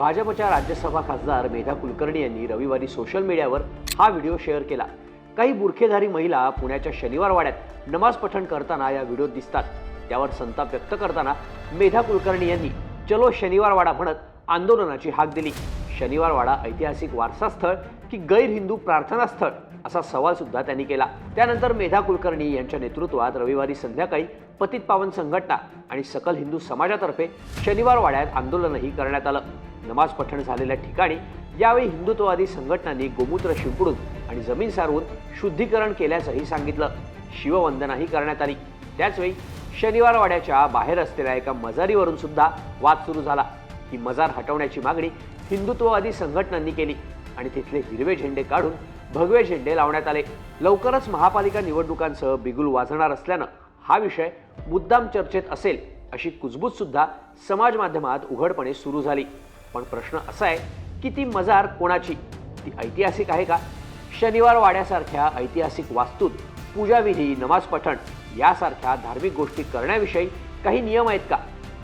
भाजपच्या राज्यसभा खासदार मेधा कुलकर्णी यांनी रविवारी सोशल मीडियावर हा व्हिडिओ शेअर केला. काही बुरखेधारी महिला पुण्याच्या शनिवार वाड्यात नमाज पठण करताना या व्हिडिओत दिसतात. त्यावर संताप व्यक्त करताना मेधा कुलकर्णी यांनी चलो शनिवार वाडा म्हणत आंदोलनाची हाक दिली. शनिवार वाडा ऐतिहासिक वारसास्थळ की गैर हिंदू प्रार्थनास्थळ असा सवाल सुद्धा त्यांनी केला. त्यानंतर मेधा कुलकर्णी यांच्या नेतृत्वात रविवारी संध्याकाळी पतित पावन संघटना आणि सकल हिंदू समाजातर्फे शनिवार वाड्यात आंदोलनही करण्यात आलं. नमाज पठण झालेल्या ठिकाणी यावेळी हिंदुत्ववादी संघटनांनी गोमूत्र शिंपडून आणि जमीन सारवून शुद्धीकरण केल्याचंही सांगितलं. शिववंदनाही करण्यात आली. त्याचवेळी शनिवार वाड्याच्या बाहेर असलेल्या एका मजारीवरून सुद्धा वाद सुरू झाला. ही मजार हटवण्याची मागणी हिंदुत्ववादी संघटनांनी केली आणि तिथले हिरवे झेंडे काढून भगवे झेंडे लावण्यात आले. लवकरच महापालिका निवडणुकांसह बिगुल वाजणार असल्यानं हा विषय मुद्दाम चर्चेत असेल अशी कुजबूज सुद्धा समाज माध्यमात उघडपणे सुरू झाली. पण प्रश्न असा आहे की ती मजार कोणाची? ती ऐतिहासिक आहे का? शनिवार वाड्यासारख्या ऐतिहासिक वास्तूत पूजाविधी नमाज पठण यासारख्या धार्मिक गोष्टी करण्याविषयी काही नियम आहेत का?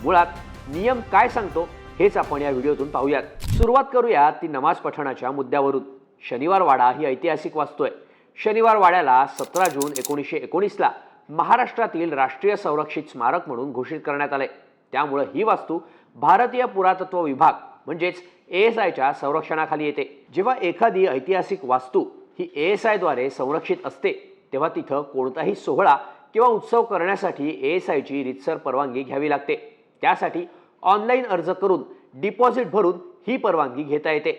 मुळात नियम काय सांगतो हेच आपण या व्हिडिओतून पाहूयात. सुरुवात करूया ती नमाज पठणाच्या मुद्द्यावरून. शनिवार वाडा ही ऐतिहासिक वास्तू आहे. शनिवार वाड्याला सतरा जून एकोणीसशे एकोणीसला महाराष्ट्रातील राष्ट्रीय संरक्षित स्मारक म्हणून घोषित करण्यात आले. त्यामुळं ही वास्तू भारतीय पुरातत्व विभाग म्हणजेच ए एस आयच्या संरक्षणाखाली येते. जेव्हा एखादी ऐतिहासिक वास्तू ही ए एस आयद्वारे संरक्षित असते तेव्हा तिथं कोणताही सोहळा किंवा उत्सव करण्यासाठी ए एस आयची रितसर परवानगी घ्यावी लागते. त्यासाठी ऑनलाईन अर्ज करून डिपॉझिट भरून ही परवानगी घेता येते.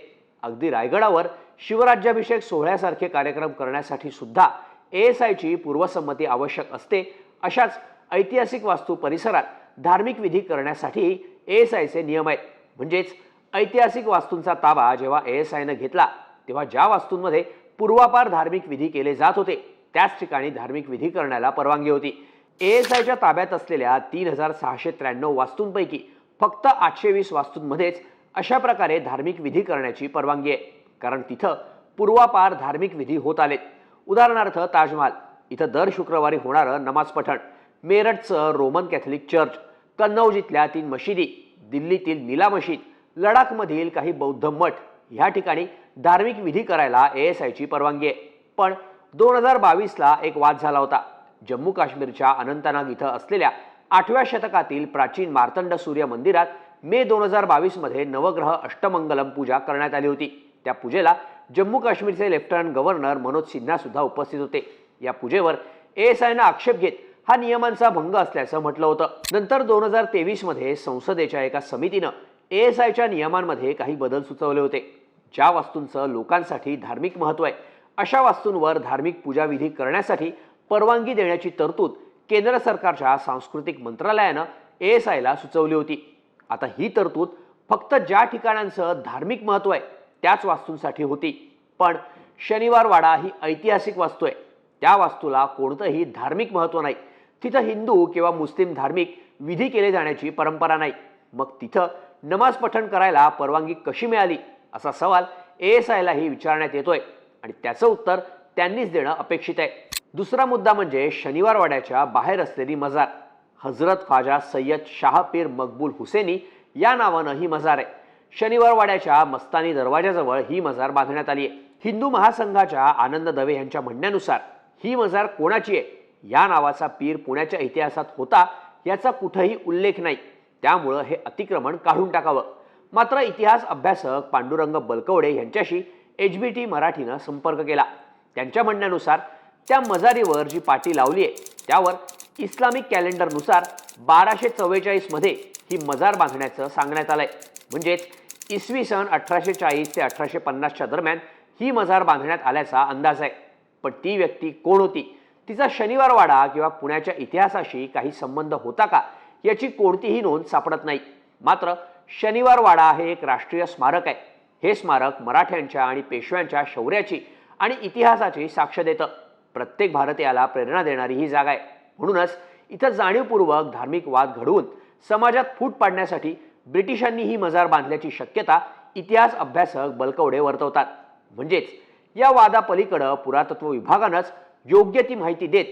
अगदी रायगडावर शिवराज्याभिषेक सोहळ्यासारखे कार्यक्रम करण्यासाठी सुद्धा ए एस आयची पूर्वसंमती आवश्यक असते. अशाच ऐतिहासिक वास्तू परिसरात धार्मिक विधी करण्यासाठी ए एस आयचे नियम आहेत. म्हणजेच ऐतिहासिक वास्तूंचा ताबा जेव्हा ए एस आयनं घेतला तेव्हा ज्या वास्तूंमध्ये पूर्वापार धार्मिक विधी केले जात होते त्याच ठिकाणी धार्मिक विधी करण्याला परवानगी होती. ए एस आयच्या ताब्यात असलेल्या तीन हजार सहाशे त्र्याण्णव वास्तूंपैकी फक्त आठशे वीस वास्तूंमध्येच अशा प्रकारे धार्मिक विधी करण्याची परवानगी आहे. कारण तिथं पूर्वापार धार्मिक विधी होत आलेत. उदाहरणार्थ ताजमहाल. इथं दर शुक्रवारी होणारं नमाज पठण मेरठचं रोमन कॅथलिक चर्च कन्नौजीतल्या तीन मशिदी दिल्लीतील नीला मशीद लडाखमधील काही बौद्ध मठ ह्या ठिकाणी धार्मिक विधी करायला ए एस आयची परवानगी आहे. पण दोन हजार बावीसला एक वाद झाला होता. जम्मू काश्मीरच्या अनंतनाग इथं असलेल्या आठव्या शतकातील प्राचीन मार्तंड सूर्य मंदिरात मे दोन हजार बावीसमध्ये नवग्रह अष्टमंगलम पूजा करण्यात आली होती. त्या पूजेला जम्मू काश्मीरचे लेफ्टनंट गव्हर्नर मनोज सिन्हा सुद्धा उपस्थित होते. या पूजेवर ए एस आयनं आक्षेप घेत हा नियमांचा भंग असल्याचं म्हटलं होतं. नंतर दोन हजार तेवीसमध्ये संसदेच्या एका समितीनं ए एस आयच्या नियमांमध्ये काही बदल सुचवले होते. ज्या वास्तूंचं लोकांसाठी धार्मिक महत्त्व आहे अशा वास्तूंवर धार्मिक पूजाविधी करण्यासाठी परवानगी देण्याची तरतूद केंद्र सरकारच्या सांस्कृतिक मंत्रालयानं ए एस आयला सुचवली होती. आता ही तरतूद फक्त ज्या ठिकाणांचं धार्मिक महत्त्व आहे त्याच वास्तूंसाठी होती. पण शनिवारवाडा ही ऐतिहासिक वास्तू आहे. त्या वास्तूला कोणतंही धार्मिक महत्त्व नाही. तिथं हिंदू किंवा मुस्लिम धार्मिक विधी केले जाण्याची परंपरा नाही. मग तिथं नमाज पठण करायला परवानगी कशी मिळाली असा सवाल ए एस आयलाही विचारण्यात येतोय. आणि त्याचं उत्तर त्यांनीच देणं अपेक्षित आहे. दुसरा मुद्दा म्हणजे शनिवारवाड्याच्या बाहेर असलेली मजार. हजरत ख्वाजा सय्यद शाहपीर मकबूल हुसेनी या नावानं ही मजार आहे. शनिवारवाड्याच्या मस्तानी दरवाजाजवळ ही मजार बांधण्यात आली आहे हिंदू महासंघाच्या आनंद दवे यांच्या म्हणण्यानुसार ही मजार कोणाची आहे? या नावाचा पीर पुण्याच्या इतिहासात होता याचा कुठंही उल्लेख नाही. त्यामुळं हे अतिक्रमण काढून टाकावं. मात्र इतिहास अभ्यासक पांडुरंग बलकवडे यांच्याशी एच बी टी मराठीनं संपर्क केला. त्यांच्या म्हणण्यानुसार त्या मजारीवर जी पाटी लावली आहे त्यावर इस्लामिक कॅलेंडरनुसार बाराशे चव्वेचाळीसमध्ये ही मजार बांधण्याचं सांगण्यात आलंय. म्हणजेच इसवी सन अठराशे चाळीस ते अठराशे पन्नासच्या दरम्यान ही मजार बांधण्यात आल्याचा अंदाज आहे. पण ती व्यक्ती कोण होती? तिचा शनिवार वाडा किंवा पुण्याच्या इतिहासाशी काही संबंध होता का? याची कोणतीही नोंद सापडत नाही. मात्र शनिवार वाडा हे एक राष्ट्रीय स्मारक आहे. हे स्मारक मराठ्यांच्या आणि पेशव्यांच्या शौर्याची आणि इतिहासाची साक्ष देतं. प्रत्येक भारतीयाला प्रेरणा देणारी ही जागा आहे. म्हणूनच इथं जाणीवपूर्वक धार्मिक वाद घडवून समाजात फूट पाडण्यासाठी ब्रिटिशांनी ही मजार बांधल्याची शक्यता इतिहास अभ्यासक बलकवडे वर्तवतात. म्हणजेच या वादापलीकडं पुरातत्व विभागानंच योग्य ती माहिती देत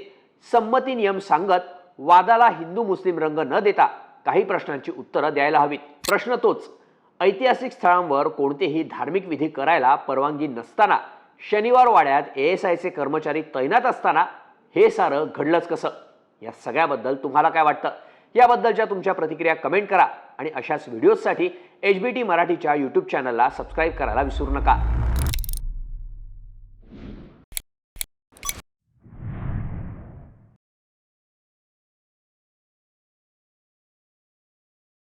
संमती नियम सांगत वादाला हिंदू मुस्लिम रंग न देता काही प्रश्नांची उत्तरं द्यायला हवीत. प्रश्न तोच. ऐतिहासिक स्थळांवर कोणतेही धार्मिक विधी करायला परवानगी नसताना शनिवार वाड्यात ए एस आयचे कर्मचारी तैनात असताना हे सारं घडलंच कसं? या सगळ्याबद्दल तुम्हाला काय वाटतं? याबद्दलच्या तुमच्या प्रतिक्रिया कमेंट करा आणि अशाच व्हिडिओजसाठी एच बी टी मराठीच्या यूट्यूब चॅनलला सबस्क्राईब करायला विसरू नका.